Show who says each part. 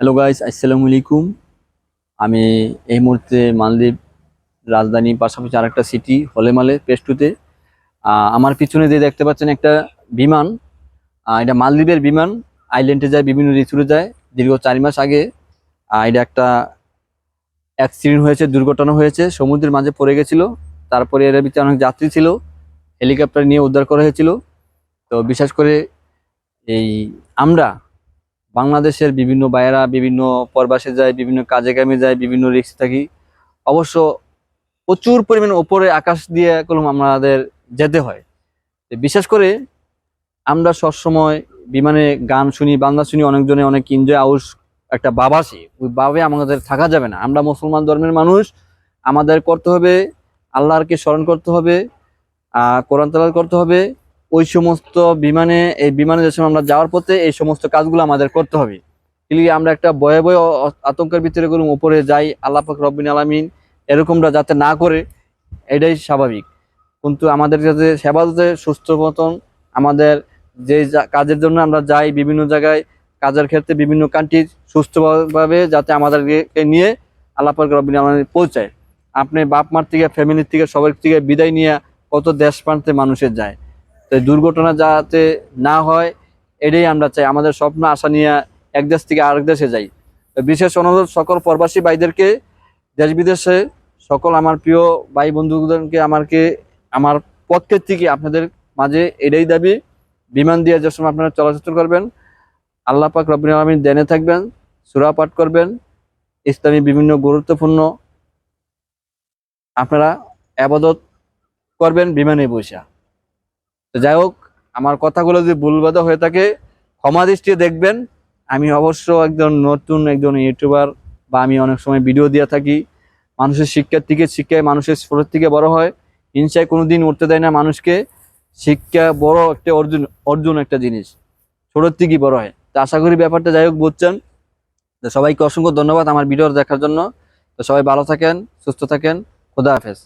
Speaker 1: Hello guys আসসালামু আলাইকুম আমি এই মুহূর্তে মালদ্বীপ রাজধানী পাশাপাশি আরেকটা সিটি হলেমালে পেস্টুতে আমার পিছনে যে দেখতে পাচ্ছেন একটা বিমান এটা মালদ্বীপের বিমান। আইল্যান্ডে যায়, বিভিন্ন ঋতুতে যায়। দীর্ঘ চার মাস আগে এটা একটা অ্যাক্সিডেন্ট হয়েছে, দুর্ঘটনা হয়েছে। সমুদ্রের মাঝে পড়ে গেছিল। তারপরে এর ভিতরে অনেক যাত্রী ছিল। হেলিকপ্টার নিয়ে উদ্ধার করা হয়েছিল। তো বিশেষ করে এই আমরা বাংলাদেশের বিভিন্ন বাইরা, বিভিন্ন পরবাসে যায়, বিভিন্ন কাজে কামে যায়, বিভিন্ন রিক্স থাকি। অবশ্য প্রচুর পরিমাণে ওপরে আকাশ দিয়ে কলম আমাদের যেতে হয়। বিশেষ করে আমরা সবসময় বিমানে গান শুনি, বাংলা শুনি, অনেকজনে অনেক এনজয় আউস একটা বাবাসি ওই বাবে আমাদের থাকা যাবে না। আমরা মুসলমান ধর্মের মানুষ, আমাদের করতে হবে, আল্লাহরকে স্মরণ করতে হবে কোরআন তালাত করতে হবে ওই সমস্ত বিমানে, এই বিমানে যে সময় আমরা যাওয়ার পথে এই সমস্ত কাজগুলো আমাদের করতে হবে। ক্লিয়ার আমরা একটা বয়ে বয়ে আতঙ্কের ভিতরে করুন উপরে যাই, আল্লাহ পাক রব্বিন আলামিন এরকমটা যাতে না করে, এটাই স্বাভাবিক। কিন্তু আমাদের কাছে সেবাদতে সুস্থ মতন আমাদের যে কাজের জন্য আমরা যাই বিভিন্ন জায়গায়, কাজের ক্ষেত্রে বিভিন্ন কান্ট্রি সুস্থভাবে যাতে আমাদেরকে নিয়ে আল্লাহ পাক রব্বিন আলামিন পৌঁছায়। আপনি বাপ মার থেকে ফ্যামিলির থেকে, সবার থেকে বিদায় নিয়ে কত দেশ প্রান্তে মানুষের যায়। তো এই দুর্ঘটনা যাতে না হয়, এটাই আমরা চাই। আমাদের স্বপ্ন, আশা নিয়ে এক দেশ থেকে আরেক দেশে যাই। বিশেষ অনুরোধ সকল প্রবাসী ভাইদেরকে, দেশ বিদেশে সকল আমার প্রিয় ভাই বন্ধুদেরকে আমাকে, আমার পক্ষের থেকে আপনাদের মাঝে এটাই দাবি। বিমান দিয়ে যে সময় আপনারা চলাচল করবেন, আল্লাহ পাক রবিন আলমিন দেনে থাকবেন, সুরা পাঠ করবেন, ইসলামী বিভিন্ন গুরুত্বপূর্ণ আপনারা আবাদত করবেন বিমানে বসে। তো যাই হোক, আমার কথাগুলো যদি ভুলবাদা হয়ে থাকে, ক্ষমা দৃষ্টিতে দেখবেন। আমি অবশ্য একজন নতুন একজন ইউটিউবার বা আমি অনেক সময় ভিডিও দিয়ে থাকি। মানুষের শিক্ষার থেকে শিক্ষায় মানুষের ছোটোর থেকে বড় হয়। হিংসায় কোনো দিন উঠতে দেয় না মানুষকে। শিক্ষা বড় একটা অর্জুন অর্জুন একটা জিনিস। ছোটোর থেকেই বড় হয়। তো আশা করি ব্যাপারটা যাই হোক বুঝছেন। তো সবাইকে অসংখ্য ধন্যবাদ আমার ভিডিও দেখার জন্য। তো সবাই ভালো থাকেন, সুস্থ থাকেন। খোদা হাফেজ।